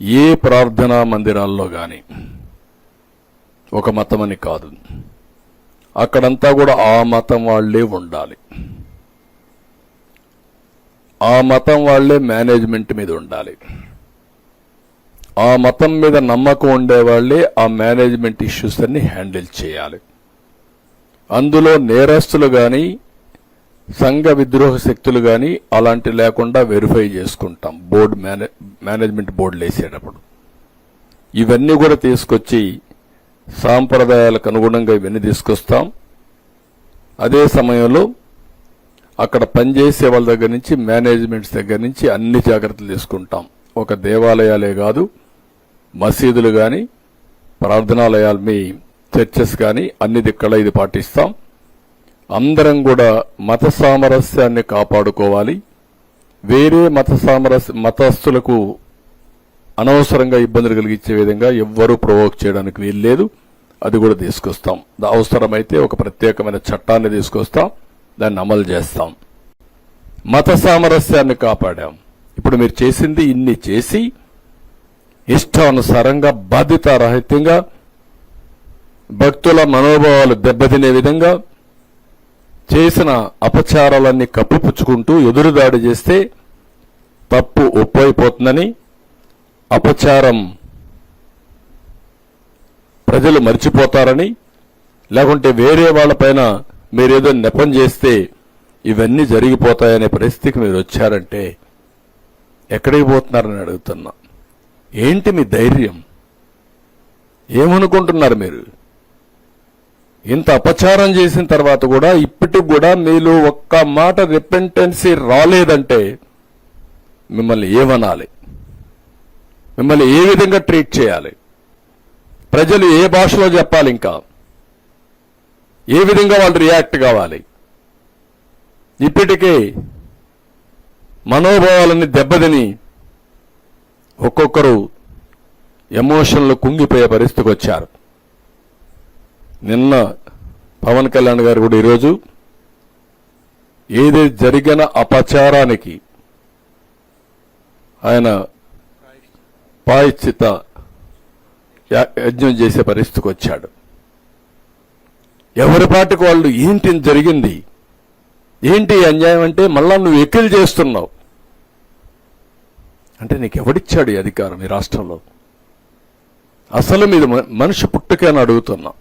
ఏ ప్రార్థనా మందిరాల్లో కానీ ఒక మతమని కాదు. అక్కడంతా కూడా ఆ మతం వాళ్ళే ఉండాలి. ఆ మతం వాళ్ళే మేనేజ్మెంట్ మీద ఉండాలి. ఆ మతం మీద నమ్మకం ఉండేవాళ్ళే ఆ మేనేజ్మెంట్ ఇష్యూస్ అన్ని హ్యాండిల్ చేయాలి. అందులో నేరస్తులు కానీ సంఘ విద్రోహ శక్తులు కానీ అలాంటి లేకుండా వెరిఫై చేసుకుంటాం. బోర్డు మేనే మేనేజ్మెంట్ బోర్డులు వేసేటప్పుడు ఇవన్నీ కూడా తీసుకొచ్చి సాంప్రదాయాలకు అనుగుణంగా ఇవన్నీ తీసుకొస్తాం. అదే సమయంలో అక్కడ పనిచేసే వాళ్ళ దగ్గర నుంచి మేనేజ్మెంట్స్ దగ్గర నుంచి అన్ని జాగ్రత్తలు తీసుకుంటాం. ఒక దేవాలయాలే కాదు మసీదులు కానీ ప్రార్థనాలయాలు మీ చర్చెస్ కానీ అన్ని దిక్కల ఇది పాటిస్తాం. అందరం కూడా మత సామరస్యాన్ని కాపాడుకోవాలి. వేరే మత సామరస్య మతస్థులకు అనవసరంగా ఇబ్బందులు కలిగించే విధంగా ఎవ్వరూ ప్రొవోక్ చేయడానికి వీల్లేదు. అది కూడా తీసుకొస్తాం. అవసరమైతే ఒక ప్రత్యేకమైన చట్టాన్ని తీసుకొస్తాం. దాన్ని అమలు చేస్తాం. మత సామరస్యాన్ని కాపాడాం. ఇప్పుడు మీరు చేసింది ఇన్ని చేసి ఇష్టానుసారంగా బాధ్యతారహిత్యంగా భక్తుల మనోభావాలు దెబ్బతినే విధంగా చేసిన అపచారాలన్నీ కప్పిపుచ్చుకుంటూ ఎదురుదాడి చేస్తే తప్పు ఒప్పైపోతుందని అపచారం ప్రజలు మర్చిపోతారని లేకుంటే వేరే వాళ్ళపైన మీరేదో నెపం చేస్తే ఇవన్నీ జరిగిపోతాయనే పరిస్థితికి మీరు వచ్చారంటే ఎక్కడికి పోతున్నారని అడుగుతున్నా. ఏంటి మీ ధైర్యం? ఏమనుకుంటున్నారు మీరు? ఇంత అపచారం చేసిన తర్వాత కూడా ఇప్పటికి కూడా మీలో ఒక్క మాట రిపెంటెన్సీ రాలేదంటే మిమ్మల్ని ఏమనాలి? మిమ్మల్ని ఏ విధంగా ట్రీట్ చేయాలి? ప్రజలు ఏ భాషలో చెప్పాలి ఇంకా? ఏ విధంగా వాళ్ళు రియాక్ట్ కావాలి? ఇప్పటికే మనోభావాలన్నీ దెబ్బతిని ఒక్కొక్కరు ఎమోషన్లు కుంగిపోయే పరిస్థితికి వచ్చారు. నిన్న పవన్ కళ్యాణ్ గారు కూడా ఈరోజు ఏది జరిగిన అపచారానికి ఆయన పాయిచిత యజ్ఞం చేసే పరిస్థితికి వచ్చాడు. ఎవరి పాటికి వాళ్ళు ఏంటి జరిగింది? ఏంటి అన్యాయం అంటే మళ్ళా నువ్వు ఎక్కిలు చేస్తున్నావు. అంటే నీకు ఎవడిచ్చాడు ఈ అధికారం ఈ రాష్ట్రంలో? అసలు మీద మ- మనిషి పుట్టుకని అడుగుతున్నా.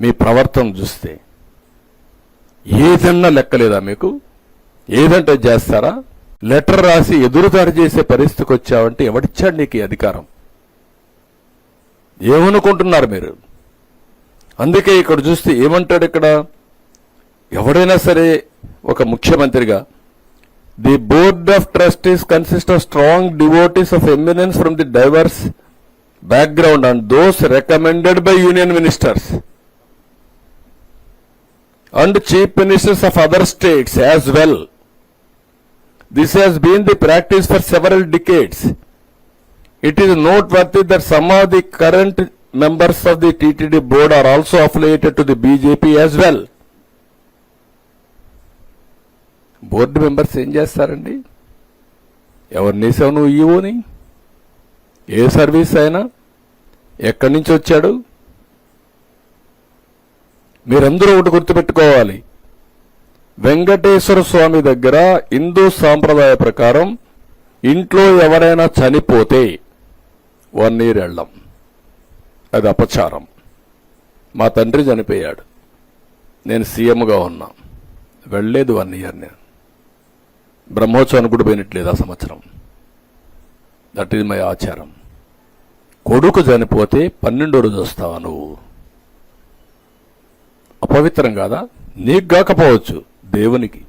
మీ ప్రవర్తన చూస్తే ఏదన్నా లెక్కలేదా మీకు? ఏదంటే చేస్తారా? లెటర్ రాసి ఎదురుదాడి చేసే పరిస్థితికి వచ్చావంటే ఎవడిచ్చాడు నీకు ఈ అధికారం? ఏమనుకుంటున్నారు మీరు? అందుకే ఇక్కడ చూస్తే ఏమంటాడు ఇక్కడ? ఎవడైనా సరే ఒక ముఖ్యమంత్రిగా The Board of Trustees consists of strong devotees of eminence from the diverse background and those recommended by union ministers and chief ministers of other states as well. This has been the practice for several decades. It is noteworthy that some of the current members of the TTD board are also affiliated to the BJP as well. Board members ఏం చేస్తారండి? ఎవరిని వేసావు నువ్వు ఈవోని? ఏ service అయినా? ఎక్కడి నుంచి వచ్చాడు? మీరందరూ ఒకటి గుర్తుపెట్టుకోవాలి. వెంకటేశ్వర స్వామి దగ్గర హిందూ సాంప్రదాయ ప్రకారం ఇంట్లో ఎవరైనా చనిపోతే వన్ ఇయర్ వెళ్ళం అది అపచారం. మా తండ్రి చనిపోయాడు. నేను సీఎంగా ఉన్నా. వెళ్ళలేదు వన్ ఇయర్ నేను. బ్రహ్మోత్సవానికి కూడా పోయినట్లేదు ఆ సంవత్సరం. దట్ ఈజ్ మై ఆచారం. కొడుకు చనిపోతే పన్నెండో రోజు వస్తావా నువ్వు? అపవిత్రం కాదా? నీకు కాకపోవచ్చు దేవునికి.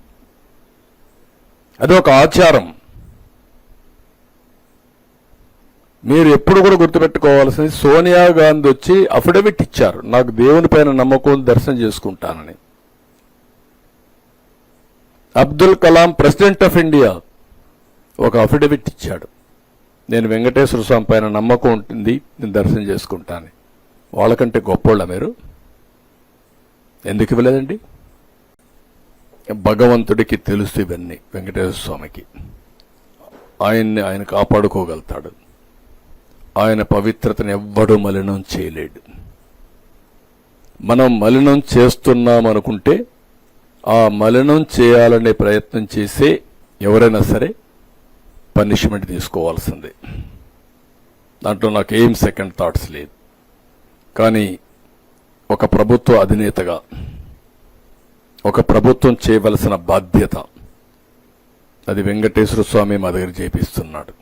అది ఒక ఆచారం. మీరు ఎప్పుడు కూడా గుర్తుపెట్టుకోవాల్సింది సోనియా గాంధీ వచ్చి అఫిడవిట్ ఇచ్చారు. నాకు దేవుని పైన నమ్మకం దర్శనం చేసుకుంటానని. Abdul Kalam president of India ఒక అఫిడవిట్ ఇచ్చాడు. నేను వెంకటేశ్వర స్వామి పైన నమ్మకం ఉంటుంది నేను దర్శనం చేసుకుంటాను వాళ్ళకంటే గొప్పోళ్ళ మీరు? ఎందుకు ఇవ్వలేదండి? భగవంతుడికి తెలుసు ఇవన్నీ వెంకటేశ్వర స్వామికి. ఆయన్ని ఆయన కాపాడుకోగలుగుతాడు. ఆయన పవిత్రతను ఎవ్వడూ మలినం చేయలేడు. మనం మలినం చేస్తున్నాం అనుకుంటే ఆ మలినం చేయాలనే ప్రయత్నం చేసే ఎవరైనా సరే పనిష్మెంట్ తీసుకోవాల్సిందే. దాంట్లో నాకు ఏం సెకండ్ థాట్స్ లేదు. కానీ ఒక ప్రభుత్వ అధినేతగా ఒక ప్రభుత్వం చేయవలసిన బాధ్యత అది వెంకటేశ్వర స్వామి మా దగ్గర చేపిస్తున్నాడు.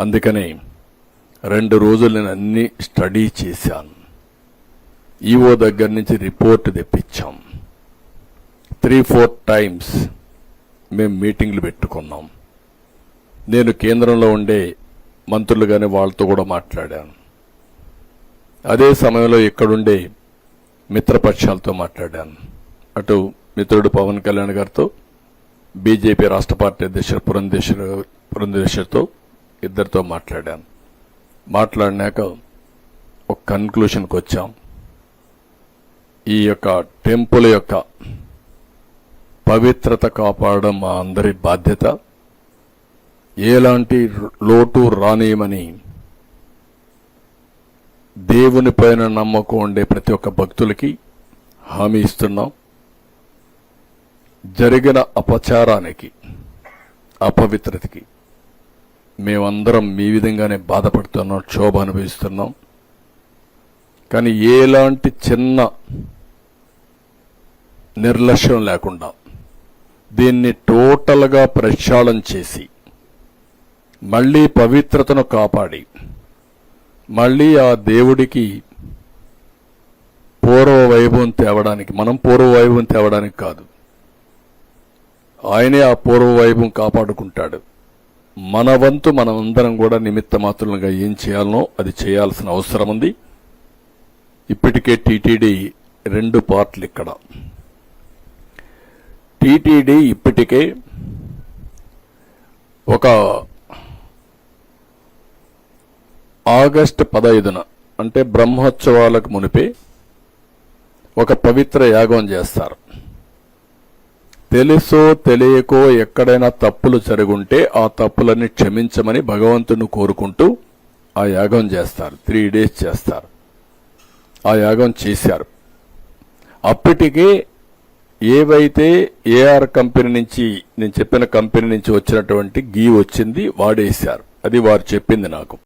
అందుకని రెండు రోజులు నేను అన్ని స్టడీ చేశాను. ఈఓ దగ్గర నుంచి రిపోర్ట్ తెప్పించాం. త్రీ ఫోర్ టైమ్స్ మేము మీటింగ్లు పెట్టుకున్నాం. నేను కేంద్రంలో ఉండే మంత్రులు కానీ వాళ్ళతో కూడా మాట్లాడాను. అదే సమయంలో ఇక్కడుండే మిత్రపక్షాలతో మాట్లాడాను. అటు మిత్రుడు పవన్ కళ్యాణ్ గారితో బీజేపీ రాష్ట్ర పార్టీ అధ్యక్షుడు పురంధేశ్వర పురంధేశ్వరితో ఇద్దరితో మాట్లాడాను. మాట్లాడినాక ఒక కన్క్లూషన్కి వచ్చాం. ఈ యొక్క టెంపుల్ యొక్క పవిత్రత కాపాడడం మా అందరి బాధ్యత. ఎలాంటి లోటు రానేమని దేవుని పైన నమ్మకం ఉండే ప్రతి ఒక్క భక్తులకి హామీ ఇస్తున్నాం. జరిగిన అపచారానికి అపవిత్రతకి మేమందరం మీ విధంగానే బాధపడుతున్నాం క్షోభ అనుభవిస్తున్నాం. కానీ ఎలాంటి చిన్న నిర్లక్ష్యం లేకుండా దీన్ని టోటల్గా ప్రక్షాళన చేసి మళ్ళీ పవిత్రతను కాపాడి మళ్ళీ ఆ దేవుడికి పూర్వ వైభవం తేవడానికి మనం పూర్వ వైభవం తేవడానికి కాదు. ఆయనే ఆ పూర్వ వైభవం కాపాడుకుంటాడు. మన వంతు మనమందరం కూడా నిమిత్త మాత్రులుగా ఏం చేయాలనో అది చేయాల్సిన అవసరం ఉంది ఇప్పటికే టీటీడీ రెండు పార్ట్లు ఇక్కడ. టీటీడీ ఇప్పటికే ఒక ఆగస్టు పదైదున అంటే బ్రహ్మోత్సవాలకు మునిపే ఒక పవిత్ర యాగం చేస్తారు. తెలుసో తెలియకో ఎక్కడైనా తప్పులు జరుగుంటే ఆ తప్పులన్నీ క్షమించమని భగవంతుని కోరుకుంటూ ఆ యాగం చేస్తారు. త్రీ డేస్ చేస్తారు. ఆ యాగం చేశారు. అప్పటికే ఏవైతే ఏఆర్ కంపెనీ నుంచి నేను చెప్పిన కంపెనీ నుంచి వచ్చినటువంటి గీ వచ్చింది వాడేశారు. అది వారు చెప్పింది నాకు.